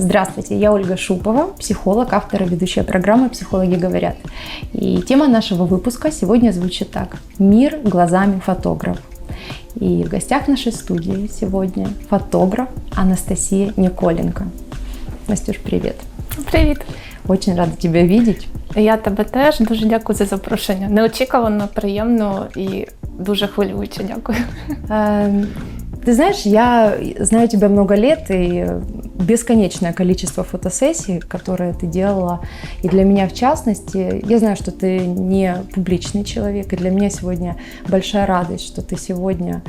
Здравствуйте, я Ольга Шупова, психолог, автор и ведущая программы «Психологи говорят». И тема нашего выпуска сегодня звучит так. «Мир глазами фотографа». И в гостях нашей студии сегодня фотограф Анастасия Николенко. Настюш, привет. Привіт. Очень рада тебя видеть. Я тебе теж дуже дякую за запрошення. Неочікувано, приємно і дуже хвилююче. Дякую. Эм, Ты знаешь, я знаю тебя много лет и бесконечное количество фотосессий, которые ты делала. И для меня, в частности, я знаю, что ты не публичный человек, и для меня сегодня большая радость, что ты сегодня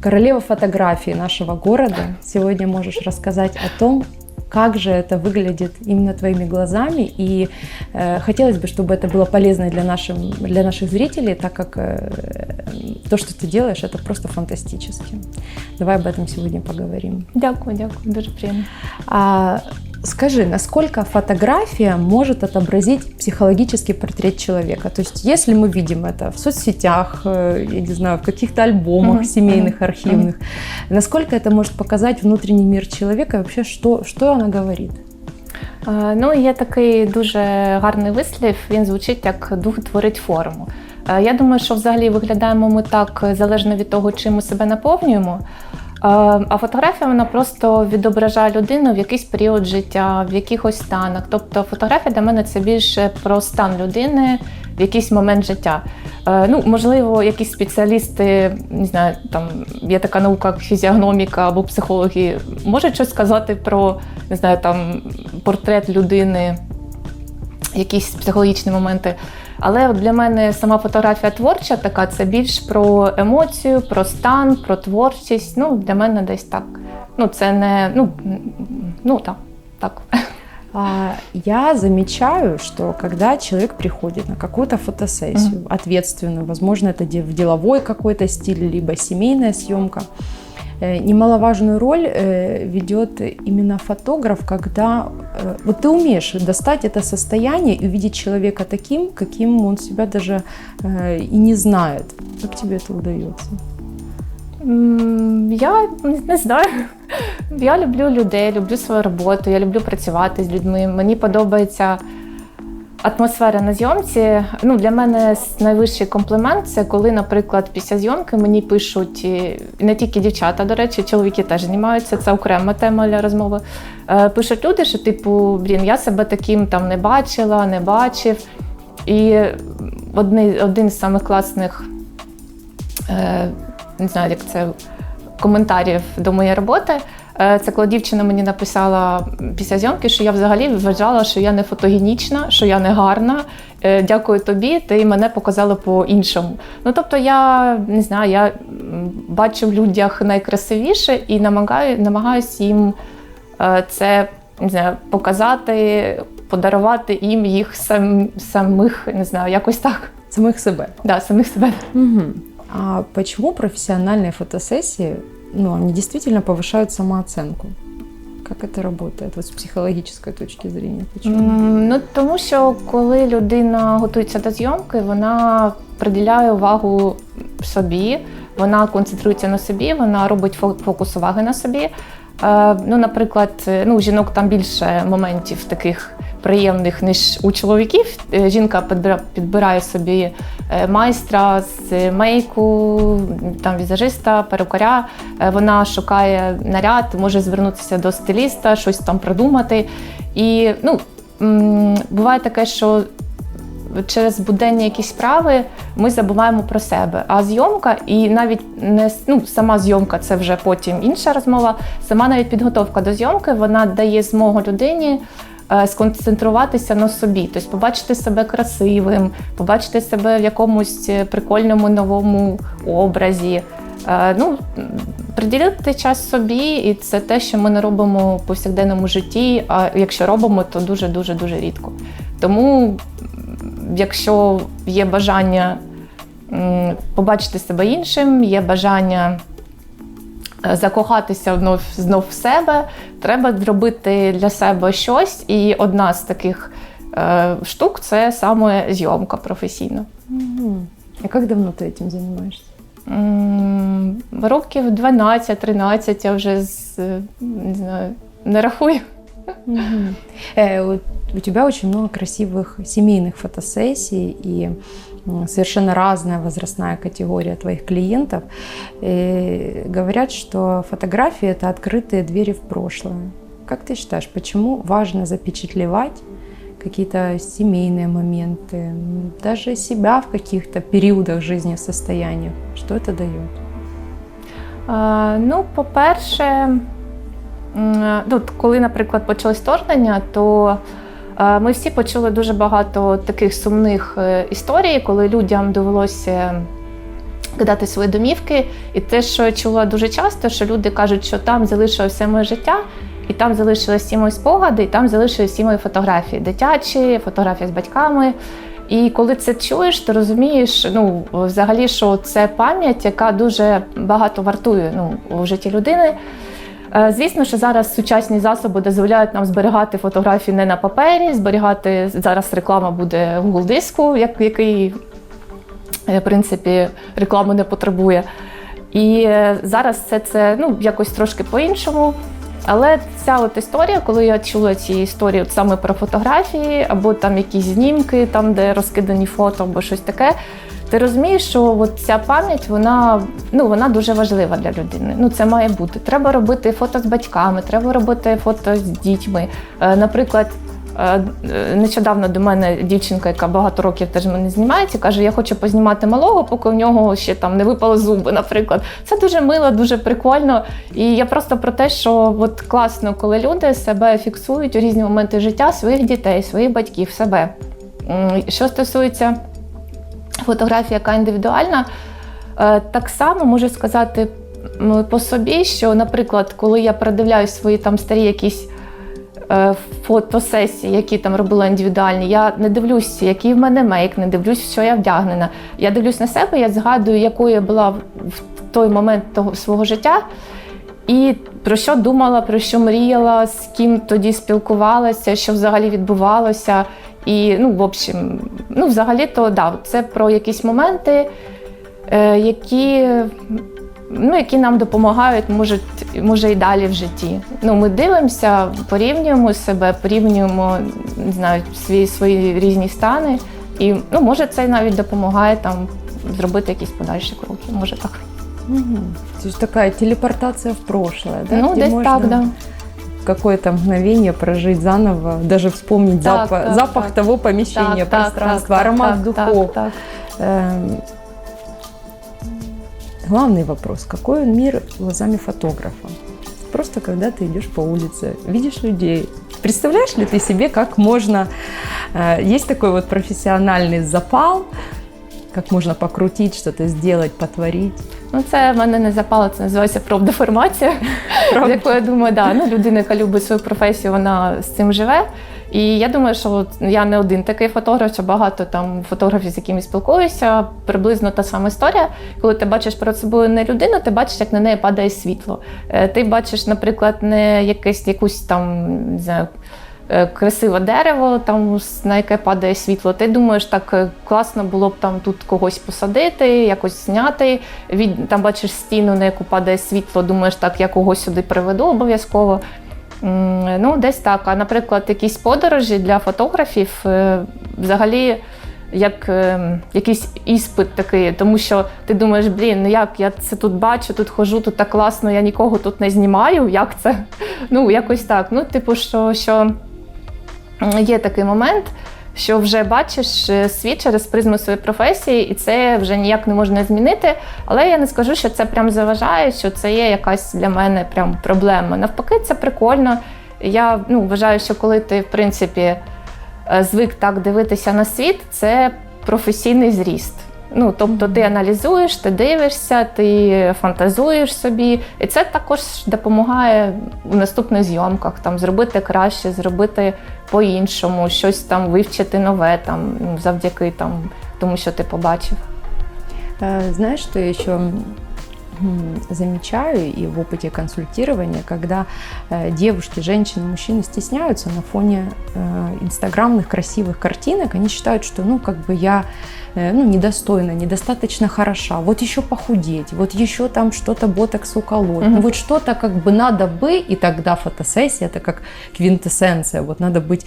королева фотографии нашего города. Сегодня можешь рассказать о том, как же это выглядит именно твоими глазами. И э, хотелось бы, чтобы это было полезно для, нашим, для наших зрителей, так как э, то, что ты делаешь, это просто фантастически. Давай об этом сегодня поговорим. Дякую, дякую, дуже приємно. А, скажи, насколько фотография может отобразить психологический портрет человека? То есть, если мы видим это в соцсетях, э, я не знаю, в каких-то альбомах Мгм, семейных, мгм, архивных, насколько это может показать внутренний мир человека и вообще, что, что она говорит? Е, Ну, є такий дуже гарний вислів, він звучить як дух творить форму. Е, Я думаю, що взагалі виглядаємо ми так залежно від того, чим ми себе наповнюємо. Е, А фотографія вона просто відображає людину в якийсь період життя, в якихось станах. Тобто фотографія для мене це більше про стан людини в якийсь момент життя. Е, Ну, можливо, якісь спеціалісти, не знаю, там є така наука, фізіогноміка або психологи, можуть щось сказати про не знаю, там портрет людини, якісь психологічні моменти. Але от для мене сама фотографія творча така це більш про емоцію, про стан, про творчість. Ну, для мене десь так. Ну, це не ну, ну так. так. А, Я замечаю, что когда человек приходит на какую-то фотосессию ответственную, возможно, это де- в деловой какой-то стиль, либо семейная съемка, э, немаловажную роль э, ведет именно фотограф, когда э, вот ты умеешь достать это состояние и увидеть человека таким, каким он себя даже э, и не знает. Как тебе это удается? М, Я не знаю. Я люблю людей, люблю свою роботу, я люблю працювати з людьми. Мені подобається атмосфера на зйомці. Ну, для мене найвищий комплімент це коли, наприклад, після зйомки мені пишуть не тільки дівчата, до речі, чоловіки теж знімаються, це окрема тема для розмови. Е, Пишуть люди, що типу, блін, я себе таким там не бачила, не бачив. І одни, один з самих класних е, не знаю, як це коментарів до моєї роботи. Е, Це коли дівчина мені написала після зйомки, що я взагалі вважала, що я не фотогенічна, що я не гарна. Е, Дякую тобі, ти мене показала по-іншому. Ну тобто, я не знаю, я бачу в людях найкрасивіше і намагаю, намагаюся їм е, це не знаю, показати, подарувати їм їх сам, самих, не знаю, якось так. Самих себе. Да, самих себе. Мгм. А почему профессиональные фотосессии, ну, они действительно повышают самооценку? Это работает вот с психологической точки зрения? Ну тому що коли людина готується до зйомки, вона приділяє увагу собі, вона концентрується на собі, вона робить фо- фокус уваги на собі. Е, Ну, наприклад, е, ну, жінок там більше моментів таких приємних, ніж у чоловіків. Е, Жінка підбирає собі е, майстра з мейку, там візажиста, перукаря. Е, Вона шукає наряд, може звернутися до стиліста, щось там придумати. І ну, буває таке, що через буденні якісь справи ми забуваємо про себе. А зйомка, і навіть не ну, сама зйомка це вже потім інша розмова. Сама навіть підготовка до зйомки вона дає змогу людині. Е, Сконцентруватися на собі, тобто побачити себе красивим, побачити себе в якомусь е, прикольному новому образі. Е, Ну, приділити час собі, і це те, що ми не робимо в повсякденному житті. А якщо робимо, то дуже дуже дуже рідко. Тому, якщо є бажання побачити себе іншим, є бажання закохатися знов, знов в себе, треба зробити для себе щось. І одна з таких е, штук це саме зйомка професійна. Мгм. А как давно ты этим занимаешься? М, Років 12-13 я вже з, е, не знаю, не рахую. Мгм. Э, вот У тебя очень много красивых семейных фотосессий и м, совершенно разная возрастная категория твоих клиентов. И говорят, что фотографии – это открытые двери в прошлое. Как ты считаешь, почему важно запечатлевать какие-то семейные моменты, даже себя в каких-то периодах жизни, состояниях? Что это дает? Е, Ну, по-перше, м, ну, от коли, наприклад, почалось вторгнення, то ми всі почули дуже багато таких сумних е, історій, коли людям довелося кидати свої домівки. І те, що я чула дуже часто, що люди кажуть, що там залишилося моє життя, і там залишились всі мої спогади, і там залишились всі мої фотографії, дитячі, фотографії з батьками. І коли це чуєш, ти розумієш, ну взагалі, що це пам'ять, яка дуже багато вартує ну, у житті людини. Е, Звісно, що зараз сучасні засоби дозволяють нам зберігати фотографії не на папері, зберігати зараз реклама буде в Google диску, як, який е, в принципі рекламу не потребує. І е, зараз все це ну, якось трошки по-іншому. Але ця от історія, коли я чула ці історії от саме про фотографії, або там якісь знімки, там де розкидані фото, або щось таке, ти розумієш, що от ця пам'ять вона, ну, вона дуже важлива для людини. Ну, це має бути. Треба робити фото з батьками, треба робити фото з дітьми. Е, Наприклад, е, нещодавно до мене дівчинка, яка багато років теж мене знімається, каже: Я хочу познімати малого, поки в нього ще там не випали зуби. Наприклад, це дуже мило, дуже прикольно. І я просто про те, що от класно, коли люди себе фіксують у різні моменти життя своїх дітей, своїх батьків, себе. Що стосується фотографії, яка індивідуальна, е, так само можу сказати по собі, що, наприклад, коли я передивляюсь свої там старі якісь е, фотосесії, які там робила індивідуальні, я не дивлюсь, який в мене мейк, не дивлюсь, що я вдягнена. Я дивлюсь на себе, я згадую, якою я була в той момент того свого життя. І про що думала, про що мріяла, з ким тоді спілкувалася, що взагалі відбувалося. І, ну, в общем, ну, взагалі-то, да, це про якісь моменти, е, які, ну, які нам допомагають, може, може і далі в житті. Ну, ми дивимося, порівнюємо себе, порівнюємо не знаю, свої, свої різні стани. І ну, може це навіть допомагає там зробити якісь подальші кроки. Може так. Мгм. То есть такая телепортация в прошлое, да? ну, где десь можно так, да. Какое-то мгновение прожить заново, даже вспомнить Так, запах, так, запах так. того помещения, пространства, аромат так, духов. Так, так. Эм, Главный вопрос, какой он мир глазами фотографа? Просто когда ты идешь по улице, видишь людей, представляешь ли ты себе, как можно, э, есть такой вот профессиональный запал, как можно покрутить, что-то сделать, потворить. Ну, це в мене не запало, це називається профдеформація. З якою я думаю, да, ну, людина, яка любить свою професію, вона з цим живе. І я думаю, що от я не один такий фотограф, що багато там фотографів, з якими спілкуюся, приблизно та сама історія. Коли ти бачиш перед собою не людину, ти бачиш, як на неї падає світло. Е, Ти бачиш, наприклад, не якесь якусь там не знаю. Е, Красиве дерево, там на яке падає світло. Ти думаєш, так е, класно було б там тут когось посадити, якось зняти. Від там бачиш стіну, на яку падає світло. Думаєш, так я когось сюди приведу обов'язково. Ну, десь так. А наприклад, якісь подорожі для фотографів е, взагалі як е, якийсь іспит такий, тому що ти думаєш, блін, ну як я це тут бачу, тут хожу, тут так класно, я нікого тут не знімаю. Як це? Ну, якось так. Ну, типу, що, що є такий момент. Що вже бачиш е, світ через призму своєї професії, і це вже ніяк не можна змінити. Але я не скажу, що це прям заважає, що це є якась для мене прям проблема. Навпаки, це прикольно. Я ну, вважаю, що коли ти, в принципі, е, звик так дивитися на світ, це професійний зріст. Ну, тобто ти аналізуєш, ти дивишся, ти фантазуєш собі, і це також допомагає у наступних зйомках там зробити краще, зробити по-іншому, щось там вивчити нове, там завдяки там тому, що ти побачив. Знаєш, ти м, замечаю и в опыте консультирования, когда э, девушки, женщины, мужчины стесняются на фоне э, инстаграмных красивых картинок, они считают, что ну как бы я э, ну, недостойна, недостаточно хороша, вот еще похудеть, вот еще там что-то ботокс уколоть, Мгм. ну вот что-то как бы надо бы, и тогда фотосессия это как квинтэссенция, вот надо быть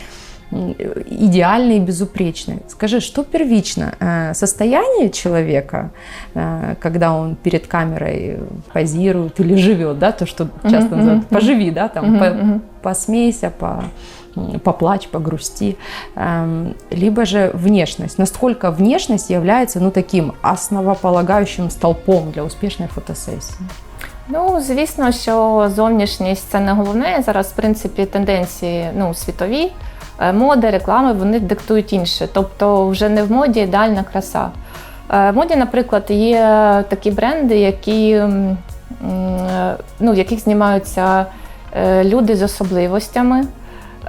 идеальной и безупречной. Скажи, что первично? Э, Состояние человека, э, когда он перед камерой позирует или живет, да, то, что часто Мгм, называют мгм, «поживи», да, там, Мгм, по- мгм. посмейся, по, м, поплачь, погрусти, Эм, либо же внешность. Насколько внешность является, ну, таким основополагающим столпом для успешной фотосессии? Ну, звісно, що зовнішність це не головне. Зараз, в принципі, тенденції ну, світові, Е, мода, реклами вони диктують інше. Тобто, вже не в моді ідеальна краса. Е, В моді, наприклад, є такі бренди, які, м, ну, в яких знімаються е, люди з особливостями.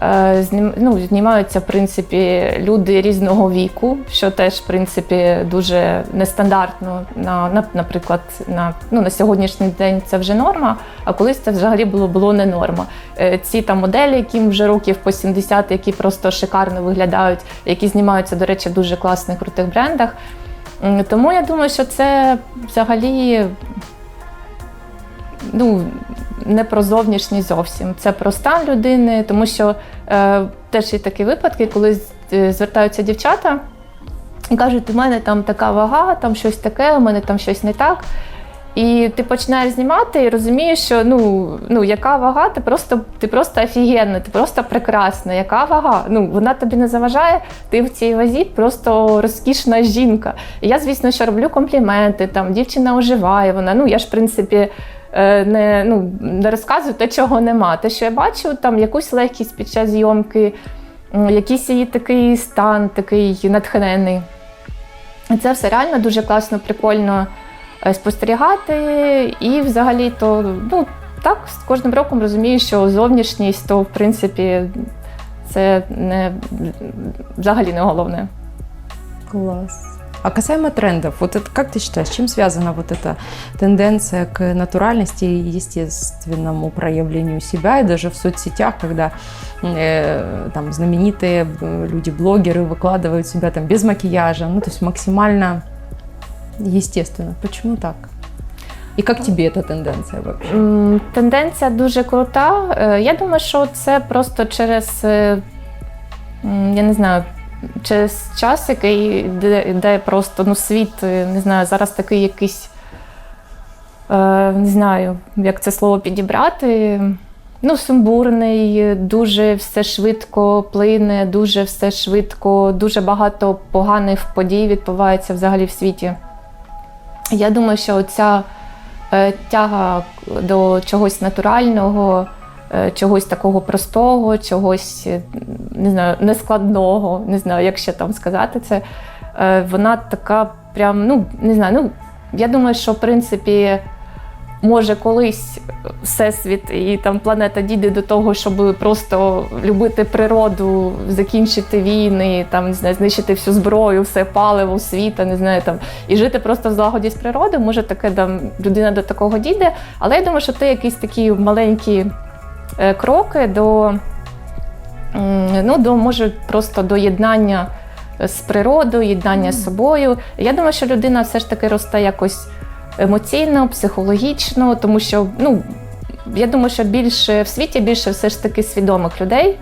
Е, ну, знімаються, в принципі, люди різного віку, що теж, в принципі, дуже нестандартно. На, на, наприклад, на, ну, на сьогоднішній день це вже норма, а колись це взагалі було, було не норма. Е, Ці там моделі, яким вже років по 70, які просто шикарно виглядають, які знімаються, до речі, в дуже класних крутих брендах. Тому я думаю, що це взагалі ну, не про зовнішність зовсім. Це про стан людини, тому що е, теж є такі випадки, коли е, звертаються дівчата і кажуть, у мене там така вага, там щось таке, у мене там щось не так. І ти починаєш знімати і розумієш, що ну, ну яка вага, ти просто, ти просто офігенна, ти просто прекрасна. Яка вага? Ну, вона тобі не заважає, ти в цій вазі просто розкішна жінка. І я, звісно, що роблю компліменти, там дівчина оживає, вона, ну я ж в принципі. Е, Не, ну, не розказую те, чого нема. Те, що я бачу, там якусь легкість під час зйомки, якийсь її такий стан, такий натхнений. Це все реально дуже класно, прикольно е, спостерігати. І взагалі то ну, так, з кожним роком розумію, що зовнішність, то в принципі це не взагалі не головне. Класс. А касаемо трендов, вот это, как ты считаешь, с чем связана вот эта тенденция к натуральности и естественному проявлению себя, и даже в соцсетях, когда э, там знаменитые э, люди, блогеры выкладывают себя там без макияжа, ну то есть максимально естественно. Почему так? И как тебе эта тенденция вообще? М, Тенденція дуже крута. Е, Я думаю, що це просто через, е, м, я не знаю, через час, який де, де просто ну, світ, е, не знаю, зараз такий якийсь, е, не знаю, як це слово підібрати. Ну, сумбурний, дуже все швидко плине, дуже все швидко, дуже багато поганих подій відбувається взагалі в світі. Я думаю, що ця е, тяга до чогось натурального, чогось такого простого, чогось е, не знаю, нескладного, не знаю, як ще там сказати це. е, Вона така прям, ну не знаю, ну я думаю, що в принципі. Може, колись всесвіт і там планета дійде до того, щоб просто любити природу, закінчити війни, там не знаю, знищити всю зброю, все паливо світа, не знаю там і жити просто в злагоді з природою. Може, таке там людина до такого дійде. Але я думаю, що це якісь такі маленькі е, кроки до ну, до може просто до єднання з природою, єднання з собою. Я думаю, що людина все ж таки росте якось емоційно, психологічно, тому що ну, я думаю, що більше в світі більше все ж таки свідомих людей,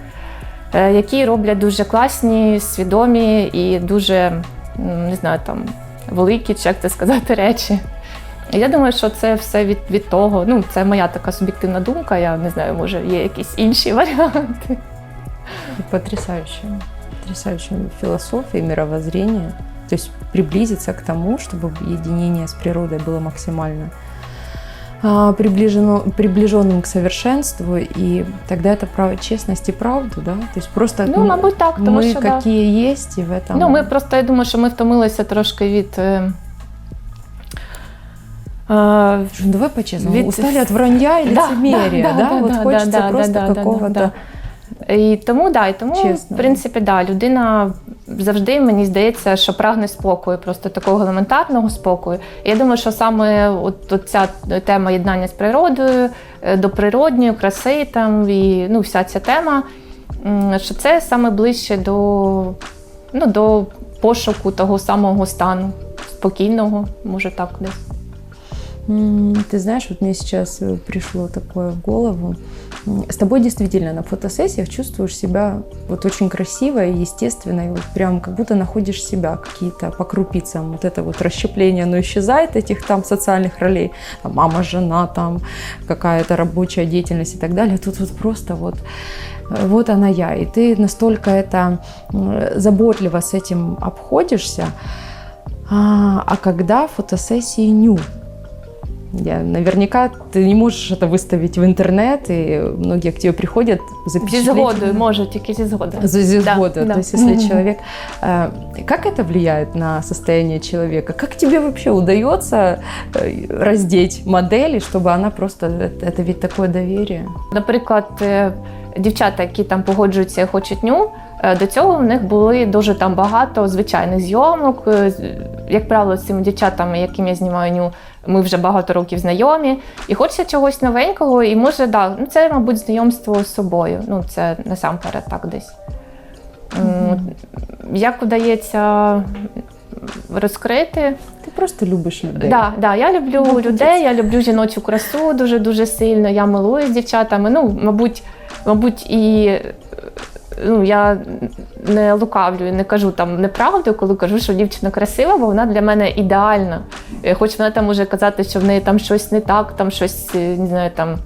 е, які роблять дуже класні, свідомі і дуже не знаю, там великі, чи як це сказати, речі. І Я думаю, що це все від, від того. Ну, це моя така суб'єктивна думка. Я не знаю, може є якісь інші варіанти. Потрясающая. Потрясающая философия, мировоззрение. То есть приблизиться к тому, чтобы единение с природой было максимально а, приближено, приближенным к совершенству, и тогда это про честность и правду, да? То есть просто Ну, мабуть, так, тому мы що да. какие есть, и в этом... Ну, ми просто я думаю, що ми втомилися трошки від. е, Ну, давай по-честному, Ведь- устали от вранья и Да, лицемерия, да, да? да, да, хочется да, да, просто да, какого-то да. І тому, да, і тому Чесно. в принципі, да, людина завжди мені здається, що прагне спокою, просто такого елементарного спокою. І я думаю, що саме от, от ця тема єднання з природою, е, до природньої краси там і ну, вся ця тема, що це саме ближче до, ну, до пошуку того самого стану, спокійного, може так десь. Ты знаешь, вот мне сейчас э, пришло такое в голову. С тобой действительно на фотосессиях чувствуешь себя вот очень красиво и естественно, и вот прям как будто находишь себя какие-то по крупицам. Вот это вот расщепление, оно исчезает, этих там социальных ролей. Там мама, жена, там какая-то рабочая деятельность и так далее. Тут вот просто вот э, вот она я. И ты настолько это заботливо с этим обходишься. А, а когда фотосессии ню? Я, наверняка ты не можешь это выставить в интернет, и многие к тебе приходят Зі запечатлеть. згодою, може, тільки зі згодою. За за Да, сгода. да. То есть, если Мгм. человек... э, Как это влияет на состояние человека? Как тебе вообще удается э, раздеть модели, чтобы она просто... Это это ведь такое доверие. Наприклад, е, дівчата, які там погоджуються і хочуть ню, е, до цього в них були дуже там багато звичайних зйомок. Е, Як правило, з цими дівчатами, яким я знімаю ню, ми вже багато років знайомі. І хочеться чогось новенького, і може, да, ну це, мабуть, знайомство з собою. Ну, це насамперед так десь. М, Як вдається розкрити? Ты просто любишь людей. Да, да, я люблю Молодець. людей, я люблю жіночу красу дуже дуже сильно. Я милуюсь з дівчатами. Ну, мабуть, мабуть, і е, ну, я не лукавлю, і не кажу там неправду, коли кажу, що дівчина красива, бо вона для мене ідеальна. Е, Хоч вона там може казати, що в неї там щось не так, там щось е, не знаю, там.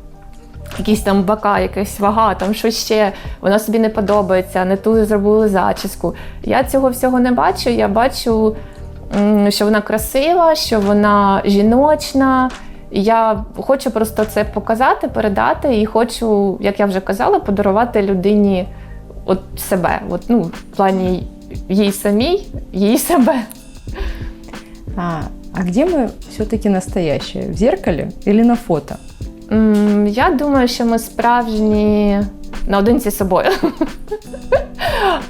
Якісь там бока, якась вага, там щось ще, вона собі не подобається, не ту зробили зачіску. Я цього всього не бачу. Я бачу що вона красива, що вона жіночна. Я хочу просто це показати, передати, і хочу, як я вже казала, подарувати людині от себе. От, ну, в плані їй самій, їй себе. А, а где мы все-таки настоящие? В зеркале или на фото? М, Я думаю, що ми справжні наодинці з собою.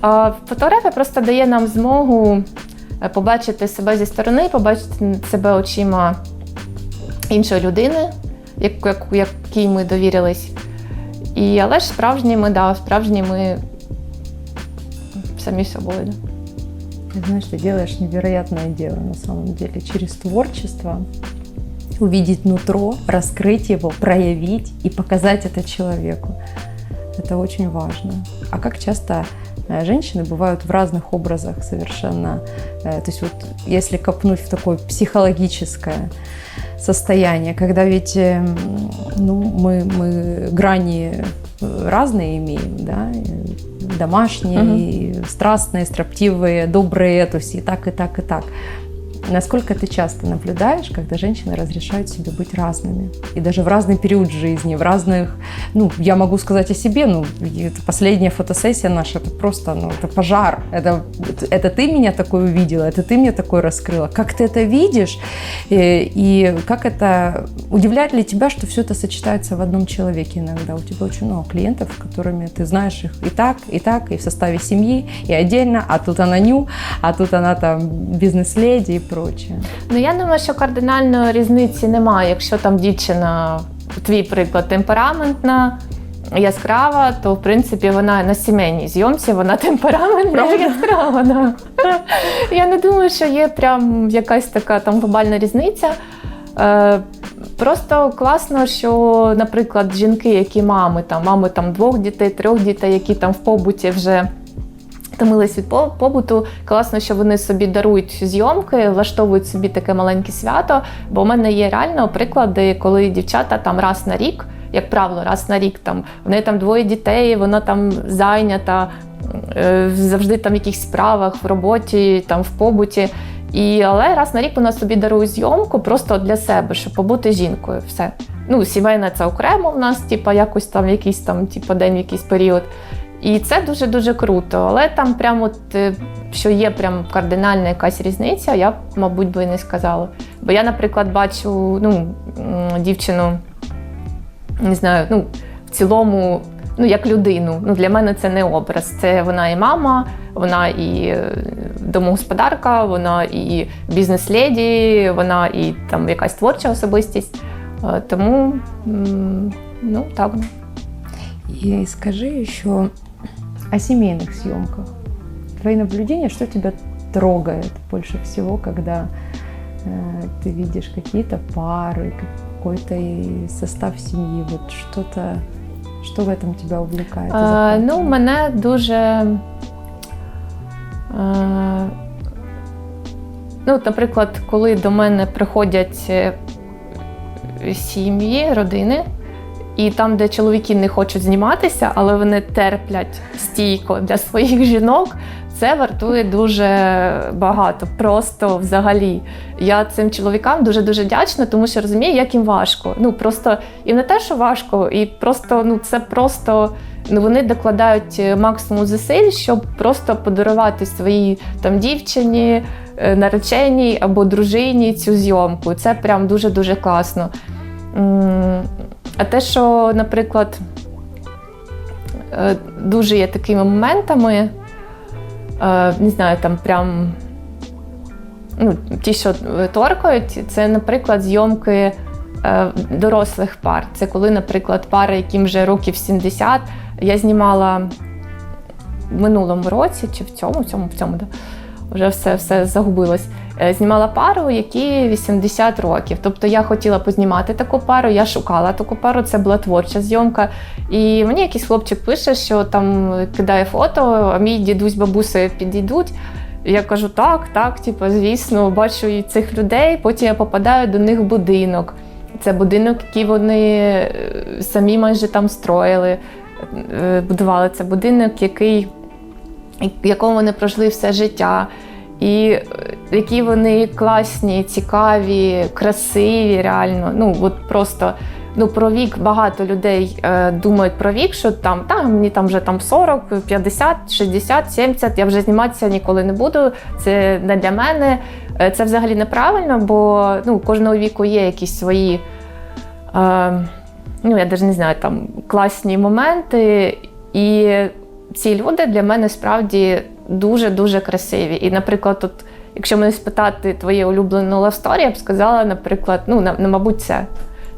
А Фотографія просто дає нам змогу е, побачити себе зі сторони, побачити себе очима іншої людини, як- як- якій ми довірились. І, але ж справжні ми, да, справжні ми самі собою. Ты знаешь, ты делаешь невероятное дело на самом деле. Через творчество увидеть нутро, раскрыть его, проявить и показать это человеку. Это очень важно. А как часто э, женщины бывают в разных образах совершенно. э, То есть вот если копнуть в такое психологическое состояние, когда ведь эм, ну, мы, мы грани э, разные имеем, да, э, домашние, Мгм. и страстные, строптивые, добрые, то есть и так, и так, и так. Насколько ты часто наблюдаешь, когда женщины разрешают себе быть разными? И даже в разный период жизни, в разных... Ну, я могу сказать о себе, ну, это последняя фотосессия наша, это просто, ну, это пожар. Это, это ты меня такой увидела, это ты меня такой раскрыла. Как ты это видишь? И, и как это... Удивляет ли тебя, что все это сочетается в одном человеке иногда? У тебя очень много клиентов, которыми ты знаешь их и так, и так, и в составе семьи, и отдельно, а тут она ню, а тут она там бизнес-леди и. Ну я думаю, що кардинальної різниці немає. Якщо там дівчина, твій приклад, темпераментна, яскрава, то в принципі вона на сімейній зйомці, вона темпераментна і яскрава. Да. Я не думаю, що є прям якась така там глобальна різниця. Е, Просто класно, що, наприклад, жінки, які мами, там, мами там, двох дітей, трьох дітей, які там в побуті вже втомились від по- побуту. Класно, що вони собі дарують зйомки, влаштовують собі таке маленьке свято. Бо в мене є реально приклади, коли дівчата там раз на рік, як правило, раз на рік там в неї там двоє дітей, вона там зайнята. е, Завжди там в якихось справах, в роботі, там в побуті. І, але раз на рік вона собі дарує зйомку просто для себе, щоб побути жінкою. Все. Ну, сімейна це окремо в нас, типа, якось там якийсь там, типа, день, якийсь період. І це дуже дуже круто. Але там прямо от, е, що є прям кардинальна якась різниця, я б, мабуть, би і не сказала. Бо я, наприклад, бачу ну, дівчину, не знаю, ну, в цілому ну, як людину. Ну, Для мене це не образ. Це вона і мама, вона і е, домогосподарка, вона і бізнес-леді, вона і там якась творча особистість. Е, Тому ну так. И скажи еще о семейных съемках. Твои наблюдения, что тебя трогает больше всего, когда э, ты видишь какие-то пары, какой-то и состав семьи, вот что-то, что в этом тебя увлекает? и Е, захватывает? ну, мене дуже. Е, ну, от, наприклад, коли до мене приходять е, сім'ї, родини, і там, де чоловіки не хочуть зніматися, але вони терплять стійко для своїх жінок, це вартує дуже багато. Просто взагалі. Я цим чоловікам дуже дуже вдячна, тому що розумію, як їм важко. Ну просто і не те, що важко, і просто ну це просто. Ну, вони докладають е, максимум зусиль, щоб просто подарувати своїй там дівчині, е, нареченій або дружині цю зйомку. Це прям дуже дуже класно. А те, що, наприклад, е, дуже є такими моментами, е, не знаю, там прям ну, ті, що торкають, це, наприклад, зйомки е, дорослих пар. Це коли, наприклад, пари, яким вже років 70, я знімала в минулому році чи в цьому, в цьому, в цьому, да. вже все, все загубилось. Е, Знімала пару, які 80 років. Тобто я хотіла познімати таку пару, я шукала таку пару, це була творча зйомка. І мені якийсь хлопчик пише, що там кидає фото, а мій дідусь бабуси підійдуть. Я кажу, так, так, типу, звісно, бачу і цих людей. Потім я попадаю до них в будинок. Це будинок, який вони е, самі майже там строїли, е, будували. Це будинок, який, в якому вони прожили все життя. І е, які вони класні, цікаві, красиві, реально. Ну, от просто ну, про вік багато людей е, думають про вік, що там та, мені там вже там 40, 50, 60, 70, я вже зніматися ніколи не буду. Це не для мене. Е, Це взагалі неправильно, бо ну, кожного віку є якісь свої. Е, ну, я навіть не знаю, там класні моменти. І ці люди для мене справді дуже-дуже красиві. І, наприклад, от, якщо мене спитати твоє улюблене love story, я б сказала, наприклад, ну, на, на, мабуть, це.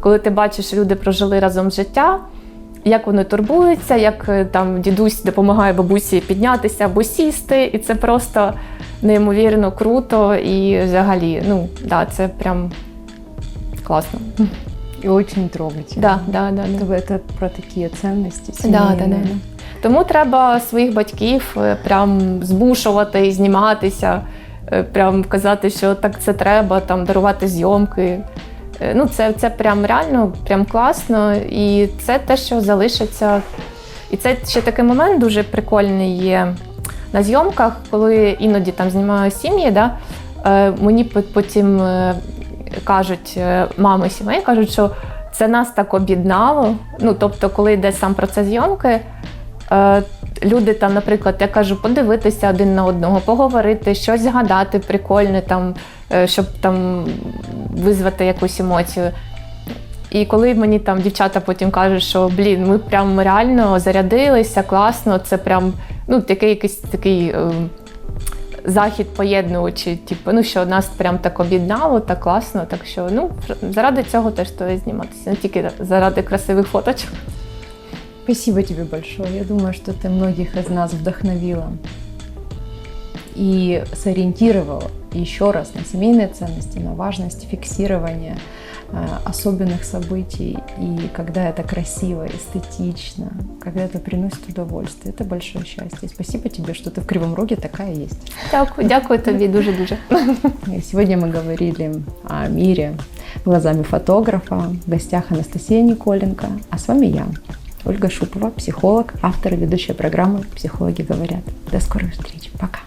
Коли ти бачиш, люди прожили разом життя, як вони турбуються, як е, там дідусь допомагає бабусі піднятися або сісти, і це просто неймовірно круто. І взагалі, ну, да, це прям класно. И очень трогательно. Да, да, да, да. Это, это про такие ценности Да, да, да, семейные. да. Тому треба своїх батьків е, прям змушувати зніматися, е, прям казати, що так це треба, там дарувати зйомки. Е, Ну, це, це прям реально прям класно. І це те, що залишиться. І це ще такий момент дуже прикольний є на зйомках, коли іноді там знімаю сім'ї, да, мені потім кажуть мами сімей, кажуть, що це нас так об'єднало. Ну, тобто, коли йде сам процес зйомки, люди там, наприклад, я кажу, подивитися один на одного, поговорити, щось згадати прикольне, там, е, щоб там визвати якусь емоцію. І коли мені там дівчата потім кажуть, що блін, ми прям реально зарядилися, класно, це прям ну, такий якийсь такий е, захід поєднуючий, типу, ну що нас прям так об'єднало, так класно. Так що ну, заради цього теж стоїть зніматися, не тільки заради красивих фоточок. Спасибо тебе большое. Я думаю, что ты многих из нас вдохновила и сориентировала еще раз на семейные ценности, на важность фиксирования э, особенных событий. И когда это красиво, эстетично, когда это приносит удовольствие, это большое счастье. Спасибо тебе, что ты в Кривом Роге такая есть. Дякую, дякую тобі дуже дуже. И Сегодня мы говорили о мире глазами фотографа. В гостях Анастасия Николенко. А с вами я, Ольга Шупова, психолог, автор и ведущая программы «Психологи говорят». До скорых встреч. Пока.